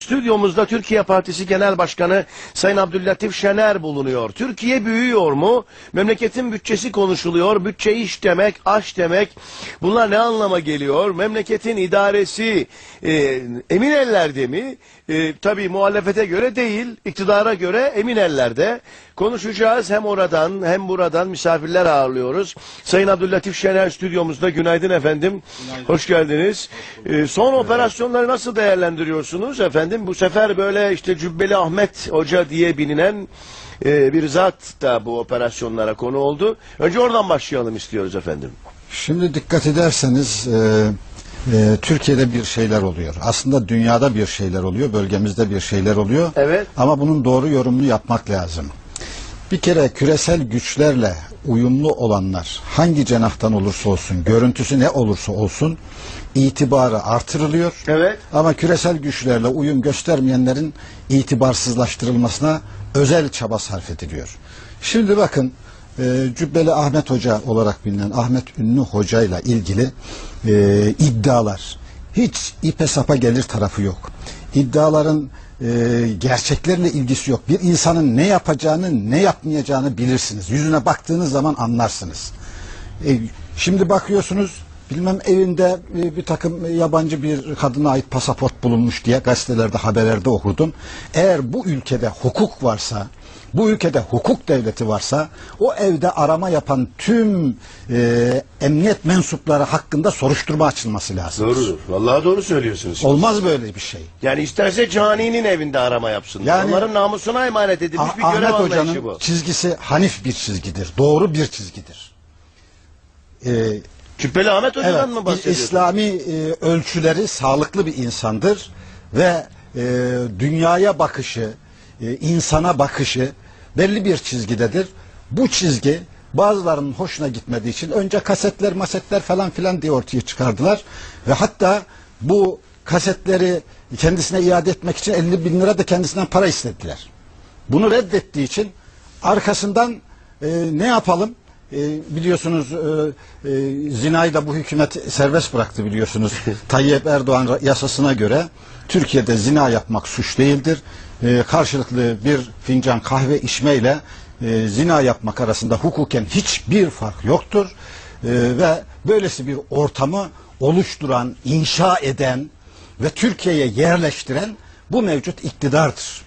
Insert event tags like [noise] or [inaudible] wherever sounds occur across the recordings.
Stüdyomuzda Türkiye Partisi Genel Başkanı Sayın Abdüllatif Şener bulunuyor. Türkiye büyüyor mu? Memleketin bütçesi konuşuluyor. Bütçe iş demek, aş demek. Bunlar ne anlama geliyor? Memleketin idaresi e, emin ellerde mi? E, tabii muhalefete göre değil, iktidara göre emin ellerde. Konuşacağız hem oradan hem buradan misafirler ağırlıyoruz. Sayın Abdüllatif Şener stüdyomuzda. Günaydın efendim. Hoş geldiniz. E, son operasyonları nasıl değerlendiriyorsunuz efendim? Bu sefer böyle işte Cübbeli Ahmet Hoca diye bilinen e, bir zat da bu operasyonlara konu oldu. Önce oradan başlayalım istiyoruz efendim. Şimdi dikkat ederseniz e, e, Türkiye'de bir şeyler oluyor. Aslında dünyada bir şeyler oluyor, bölgemizde bir şeyler oluyor. Evet. Ama bunun doğru yorumunu yapmak lazım. Bir kere küresel güçlerle uyumlu olanlar hangi cenahtan olursa olsun, görüntüsü ne olursa olsun itibarı artırılıyor. Evet. Ama küresel güçlerle uyum göstermeyenlerin itibarsızlaştırılmasına özel çaba sarf ediliyor. Şimdi bakın e, Cübbeli Ahmet Hoca olarak bilinen Ahmet Ünlü Hoca ile ilgili e, iddialar hiç ipe sapa gelir tarafı yok. İddiaların e, gerçeklerle ilgisi yok. Bir insanın ne yapacağını ne yapmayacağını bilirsiniz. Yüzüne baktığınız zaman anlarsınız. E, şimdi bakıyorsunuz bilmem evinde e, bir takım yabancı bir kadına ait pasaport bulunmuş diye gazetelerde haberlerde okudum. Eğer bu ülkede hukuk varsa bu ülkede hukuk devleti varsa o evde arama yapan tüm e, emniyet mensupları hakkında soruşturma açılması lazım. Doğrudur. Vallahi doğru söylüyorsunuz. Olmaz böyle bir şey. Yani isterse caninin evinde arama yapsın. Yani- Onların namusuna emanet edilmiş Ah- bir görev Ahmet Hoca'nın bu. çizgisi hanif bir çizgidir. Doğru bir çizgidir. E, Cübbeli Ahmet Hoca'dan Evet, mı İ- bahsediyorsunuz? İslami e, ölçüleri sağlıklı bir insandır ve e, dünyaya bakışı, e, insana bakışı belli bir çizgidedir. Bu çizgi bazılarının hoşuna gitmediği için önce kasetler, masetler falan filan diye ortaya çıkardılar ve hatta bu kasetleri kendisine iade etmek için 50 bin lira da kendisinden para istediler. Bunu reddettiği için arkasından e, ne yapalım? E, biliyorsunuz e, e, zinayı da bu hükümet serbest bıraktı biliyorsunuz. [laughs] Tayyip Erdoğan yasasına göre Türkiye'de zina yapmak suç değildir. E, karşılıklı bir fincan kahve içmeyle e, zina yapmak arasında hukuken hiçbir fark yoktur. E, ve böylesi bir ortamı oluşturan, inşa eden ve Türkiye'ye yerleştiren bu mevcut iktidardır.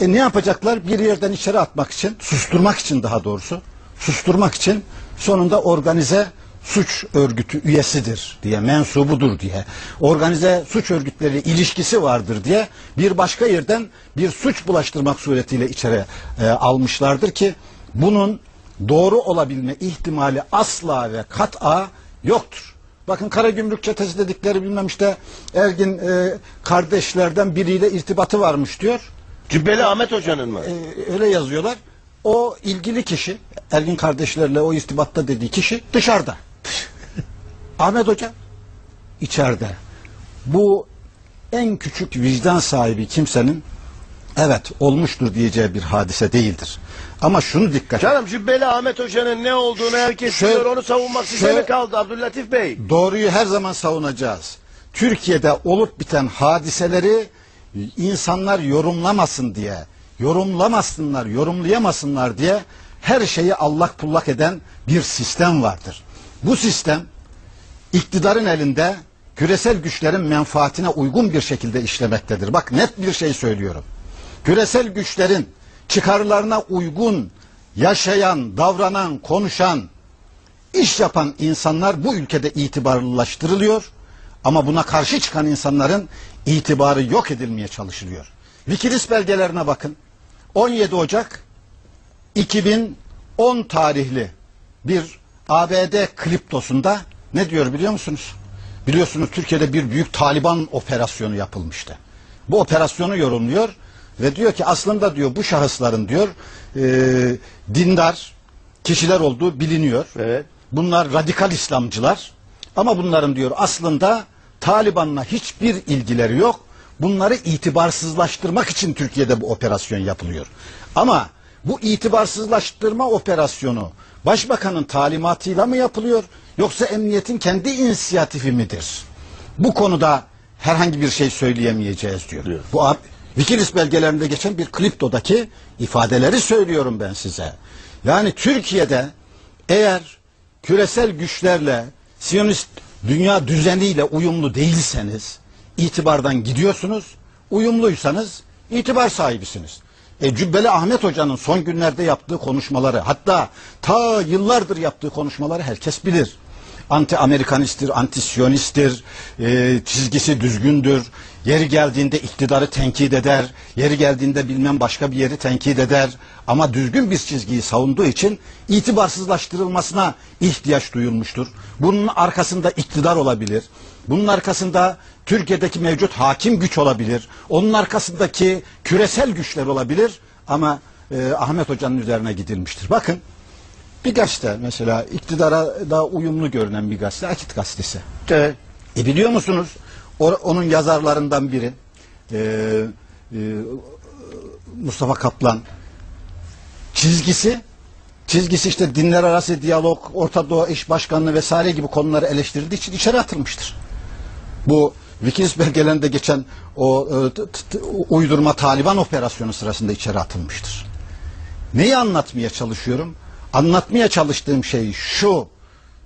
E ne yapacaklar? Bir yerden içeri atmak için, susturmak için daha doğrusu, susturmak için sonunda organize suç örgütü üyesidir diye, mensubudur diye, organize suç örgütleriyle ilişkisi vardır diye bir başka yerden bir suç bulaştırmak suretiyle içeri e, almışlardır ki bunun doğru olabilme ihtimali asla ve kat'a yoktur. Bakın Karagümrük çetesi dedikleri bilmem işte Ergin e, kardeşlerden biriyle irtibatı varmış diyor. Cübbeli Ahmet Hoca'nın mı? Ee, öyle yazıyorlar. O ilgili kişi, Ergin kardeşlerle o istibatta dediği kişi dışarıda. [laughs] Ahmet Hoca içeride. Bu en küçük vicdan sahibi kimsenin evet olmuştur diyeceği bir hadise değildir. Ama şunu dikkat Canım Cübbeli Ahmet Hoca'nın ne olduğunu herkes Şöyle- biliyor. Onu savunmak size mi kaldı Abdüllatif Bey? Doğruyu her zaman savunacağız. Türkiye'de olup biten hadiseleri insanlar yorumlamasın diye, yorumlamasınlar, yorumlayamasınlar diye her şeyi allak pullak eden bir sistem vardır. Bu sistem iktidarın elinde küresel güçlerin menfaatine uygun bir şekilde işlemektedir. Bak net bir şey söylüyorum. Küresel güçlerin çıkarlarına uygun yaşayan, davranan, konuşan, iş yapan insanlar bu ülkede itibarlılaştırılıyor ama buna karşı çıkan insanların itibarı yok edilmeye çalışılıyor. Wikileaks belgelerine bakın. 17 Ocak 2010 tarihli bir ABD kriptosunda ne diyor biliyor musunuz? Biliyorsunuz Türkiye'de bir büyük Taliban operasyonu yapılmıştı. Bu operasyonu yorumluyor ve diyor ki aslında diyor bu şahısların diyor e, dindar kişiler olduğu biliniyor. Evet. Bunlar radikal İslamcılar ama bunların diyor aslında Taliban'la hiçbir ilgileri yok. Bunları itibarsızlaştırmak için Türkiye'de bu operasyon yapılıyor. Ama bu itibarsızlaştırma operasyonu başbakanın talimatıyla mı yapılıyor yoksa emniyetin kendi inisiyatifi midir? Bu konuda herhangi bir şey söyleyemeyeceğiz diyor. Diyor. Bu Wikileaks belgelerinde geçen bir kriptodaki ifadeleri söylüyorum ben size. Yani Türkiye'de eğer küresel güçlerle Siyonist dünya düzeniyle uyumlu değilseniz itibardan gidiyorsunuz. Uyumluysanız itibar sahibisiniz. E, Cübbeli Ahmet Hoca'nın son günlerde yaptığı konuşmaları hatta ta yıllardır yaptığı konuşmaları herkes bilir. Anti Amerikanisttir, anti Siyonisttir, e, çizgisi düzgündür. Yeri geldiğinde iktidarı tenkit eder, yeri geldiğinde bilmem başka bir yeri tenkit eder. Ama düzgün bir çizgiyi savunduğu için itibarsızlaştırılmasına ihtiyaç duyulmuştur. Bunun arkasında iktidar olabilir. Bunun arkasında Türkiye'deki mevcut hakim güç olabilir. Onun arkasındaki küresel güçler olabilir. Ama e, Ahmet Hoca'nın üzerine gidilmiştir. Bakın bir gazete mesela iktidara daha uyumlu görünen bir gazete Akit Gazetesi. Evet. E biliyor musunuz? O- onun yazarlarından biri e, e, Mustafa Kaplan çizgisi çizgisi işte dinler arası diyalog, Orta Doğu İş Başkanlığı vesaire gibi konuları eleştirdiği için içeri atılmıştır. Bu Wikileaks belgelerinde geçen o e, uydurma Taliban operasyonu sırasında içeri atılmıştır. Neyi anlatmaya çalışıyorum? Anlatmaya çalıştığım şey şu.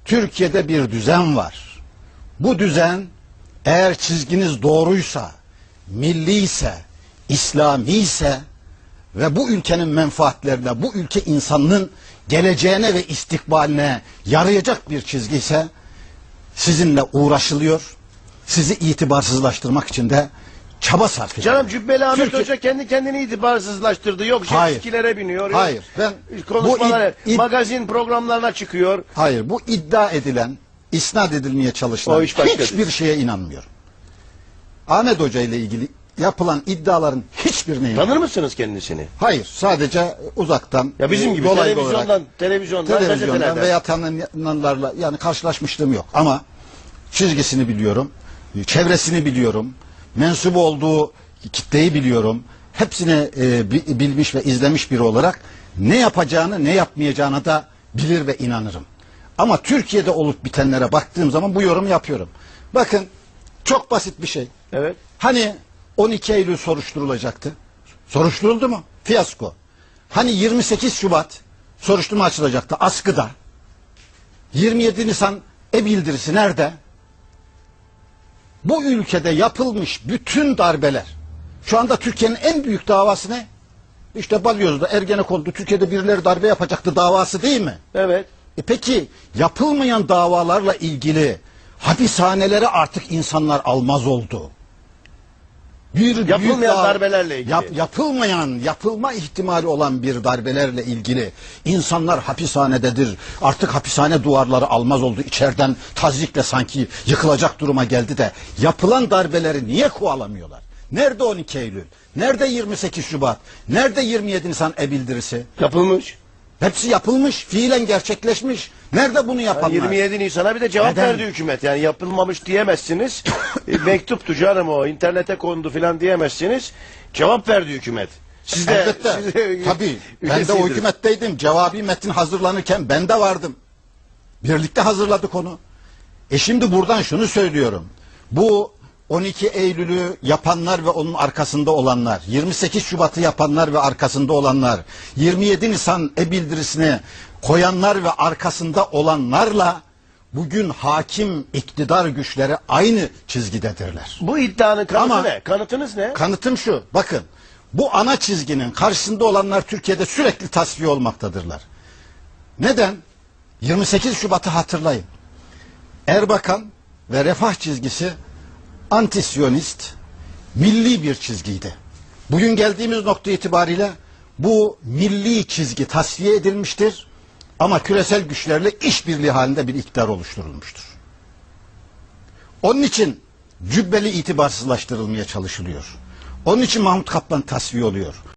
Türkiye'de bir düzen var. Bu düzen eğer çizginiz doğruysa, milli ise, İslami ise ve bu ülkenin menfaatlerine, bu ülke insanlığın geleceğine ve istikbaline yarayacak bir çizgi ise sizinle uğraşılıyor. Sizi itibarsızlaştırmak için de çaba sarf ediliyor. Canım Cübbeli Ahmet Türkiye- Hoca kendi kendini itibarsızlaştırdı. Yok Hayır. jetskilere biniyor. Hayır, ben- konuşmalara, bu id- id- magazin programlarına çıkıyor. Hayır bu iddia edilen, isnat edilmeye çalışılan hiçbir şeye inanmıyorum. Ahmet Hoca ile ilgili yapılan iddiaların hiçbirine inanmıyorum. Tanır mısınız kendisini? Hayır sadece uzaktan Ya bizim e, gibi dolaylı televizyondan, olarak, televizyondan, televizyondan veya tanınanlarla yani karşılaşmışlığım yok ama çizgisini biliyorum, çevresini biliyorum, mensubu olduğu kitleyi biliyorum. Hepsini e, bi- bilmiş ve izlemiş biri olarak ne yapacağını ne yapmayacağına da bilir ve inanırım. Ama Türkiye'de olup bitenlere baktığım zaman bu yorum yapıyorum. Bakın çok basit bir şey. Evet. Hani 12 Eylül soruşturulacaktı. Soruşturuldu mu? Fiyasko. Hani 28 Şubat soruşturma açılacaktı askıda. 27 Nisan e-bildirisi nerede? Bu ülkede yapılmış bütün darbeler. Şu anda Türkiye'nin en büyük davası ne? İşte Balyoz'da Ergenekon'da Türkiye'de birileri darbe yapacaktı davası değil mi? Evet. E peki yapılmayan davalarla ilgili hapishanelere artık insanlar almaz oldu. Bir Yapılmayan daha- darbelerle ilgili. Yap- yapılmayan, yapılma ihtimali olan bir darbelerle ilgili insanlar hapishanededir. Artık hapishane duvarları almaz oldu. İçeriden tazikle sanki yıkılacak duruma geldi de yapılan darbeleri niye kovalamıyorlar? Nerede 12 Eylül? Nerede 28 Şubat? Nerede 27 Nisan e-bildirisi? Yapılmış. Hepsi yapılmış, fiilen gerçekleşmiş. Nerede bunu yapanlar? 27 Nisan'a bir de cevap Neden? verdi hükümet. Yani yapılmamış diyemezsiniz. [coughs] E, Mektuptu canım o internete kondu filan diyemezsiniz. Cevap verdi hükümet. Siz de, Elbette. siz de Tabii. Ben de o hükümetteydim. Cevabi metin hazırlanırken ben de vardım. Birlikte hazırladık onu. E şimdi buradan şunu söylüyorum. Bu 12 Eylül'ü yapanlar ve onun arkasında olanlar, 28 Şubat'ı yapanlar ve arkasında olanlar, 27 Nisan e-bildirisini koyanlar ve arkasında olanlarla bugün hakim iktidar güçleri aynı çizgidedirler. Bu iddianın kanıtı Ama- ne? Kanıtınız ne? Kanıtım şu. Bakın. Bu ana çizginin karşısında olanlar Türkiye'de sürekli tasfiye olmaktadırlar. Neden? 28 Şubat'ı hatırlayın. Erbakan ve Refah çizgisi antisyonist, milli bir çizgiydi. Bugün geldiğimiz nokta itibariyle bu milli çizgi tasfiye edilmiştir ama küresel güçlerle işbirliği halinde bir iktidar oluşturulmuştur. Onun için cübbeli itibarsızlaştırılmaya çalışılıyor. Onun için Mahmut Kaplan tasfiye oluyor.